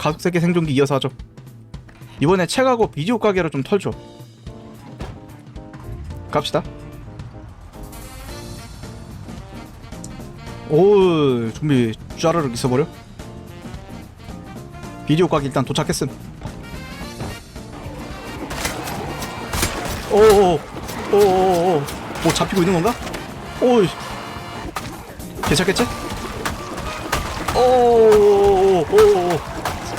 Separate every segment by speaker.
Speaker 1: 가속세계 생존기 이어서 하죠. 이번에 책하고 비디오 가게로 좀 털죠. 갑시다. 오 좀비 쫘르륵 있어버려? 비디오 가게 일단 도착했음. 오오오 오오오. 뭐 잡히고 있는 건가? 오이. 괜찮겠지? 오오오오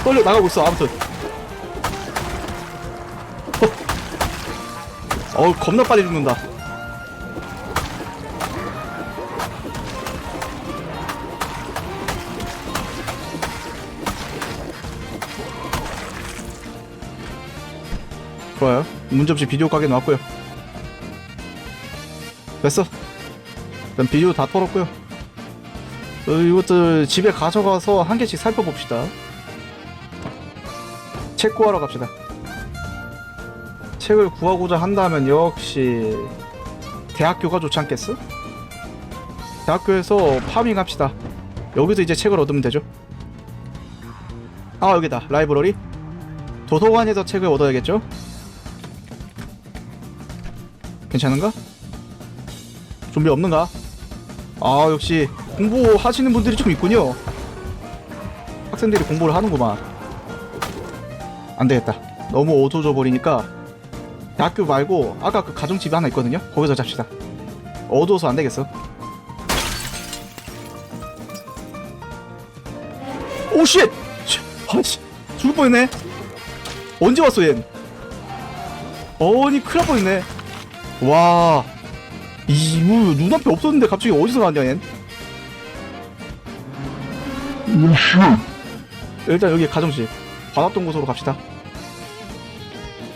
Speaker 1: 떨려 나가고 있어 아무튼. 어. 겁나 빨리 죽는다. 좋아요. 문제없이 비디오 가게 나왔고요. 됐어. 일단 비디오 다 털었고요. 어, 이것들 집에 가져가서 한 개씩 살펴봅시다 책 구하러 갑시다 책을 구하고자 한다면 역시 대학교가 좋지 않겠어? 대학교에서 파밍합시다 여기서 이제 책을 얻으면 되죠 아 여기다 라이브러리 도서관에서 책을 얻어야겠죠? 괜찮은가? 좀비 없는가? 아 역시 공부하시는 분들이 좀 있군요 학생들이 공부를 하는구만 안 되겠다. 너무 어두워져 버리니까 대학교 말고 아까 그 가정집이 하나 있거든요. 거기서 잡시다. 어두워서 안 되겠어. 오 쉣! 아씨 죽을 뻔했네. 언제 왔어 얜 어니 큰일 날 뻔했네. 와 이거 눈앞에 없었는데 갑자기 어디서 나왔냐 얜 일단 여기 가정집. 받았던 곳으로 갑시다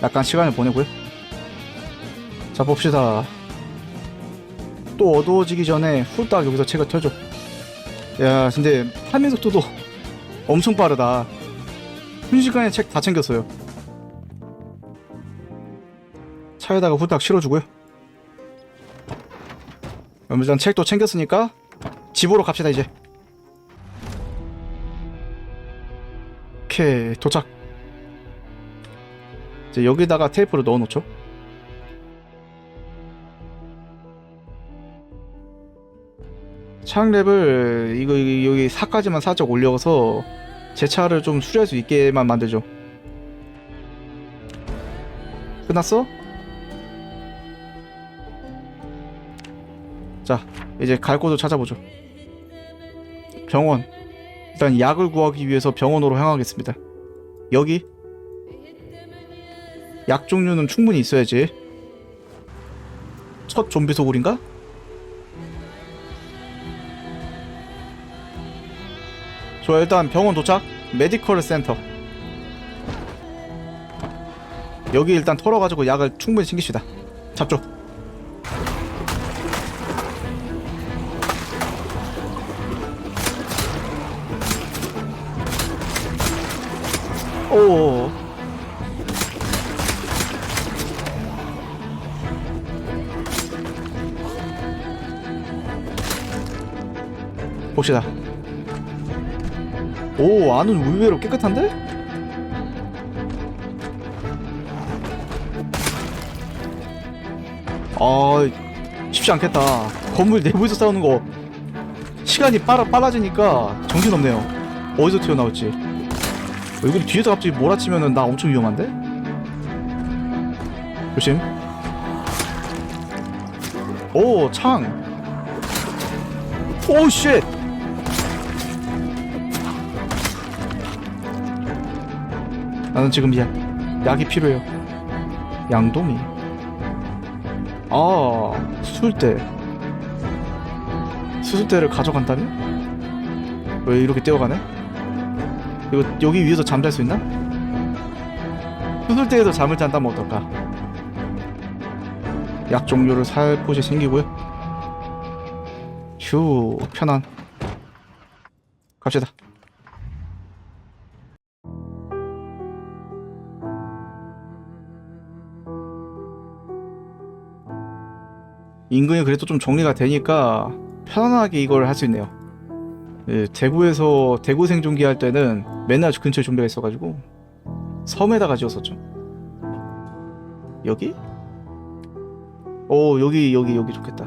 Speaker 1: 약간 시간을 보내고요. 자 봅시다. 또 어두워지기 전에 후딱 여기서 책을 털죠. 야 근데 파밍 속도도 엄청 빠르다. 순식간에 책 다 챙겼어요. 차에다가 후딱 실어주고요. 일단 책도 챙겼으니까 집으로 갑시다 이제. 오케이 도착 이제 여기다가 테이프를 넣어 놓죠. 차량랩을 이거, 이거 여기 4까지만 살짝 올려서 제 차를 좀 수리할 수 있게만 만들죠. 끝났어? 자 이제 갈 곳을 찾아보죠. 병원. 일단 약을 구하기 위해서 병원으로 향하겠습니다. 여기 약 종류는 충분히 있어야지. 첫 좀비 소굴인가? 좋아 일단 병원 도착. 메디컬 센터. 여기 일단 털어가지고 약을 충분히 챙깁시다. 잡죠. 오 봅시다. 오 안은 의외로 깨끗한데? 아 쉽지 않겠다. 건물 내부에서 싸우는 거 시간이 빨라, 빨라지니까 정신없네요. 어디서 튀어나올지. 어, 이거 뒤에서 갑자기 몰아치면은 나 엄청 위험한데? 조심 오 창 오 쉣! 나는 지금 약, 약이 필요해요 양동이 아 수술대 수술대를 가져간다면? 왜 이렇게 떼어가네? 이거 여기 위에서 잠잘 수 있나? 수술대에서 잠을 잔다면 어떨까? 약 종류를 살 곳이 생기고요 휴 편안 갑시다 인근이 그래도 좀 정리가 되니까 편안하게 이걸 할 수 있네요 예, 대구에서 대구 생존기 할 때는 맨날 근처에 좀비가 있어가지고 섬에다가 지었었죠. 여기? 오 여기 여기 여기 좋겠다.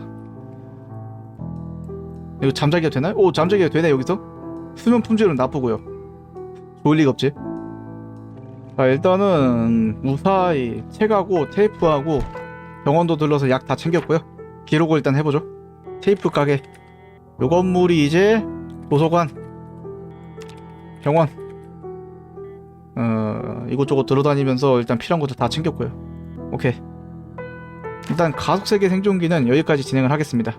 Speaker 1: 이거 잠자기가 되나요? 오 잠자기가 되네 여기서. 수면 품질은 나쁘고요. 좋을 리가 없지. 자 일단은 무사히 책하고 테이프하고 병원도 들러서 약 다 챙겼고요. 기록을 일단 해보죠. 테이프 가게. 요 건물이 이제 도서관, 병원. 어 이곳저곳 들어다니면서 일단 필요한 것도 다 챙겼고요. 오케이. 일단 가속세계 생존기는 여기까지 진행을 하겠습니다.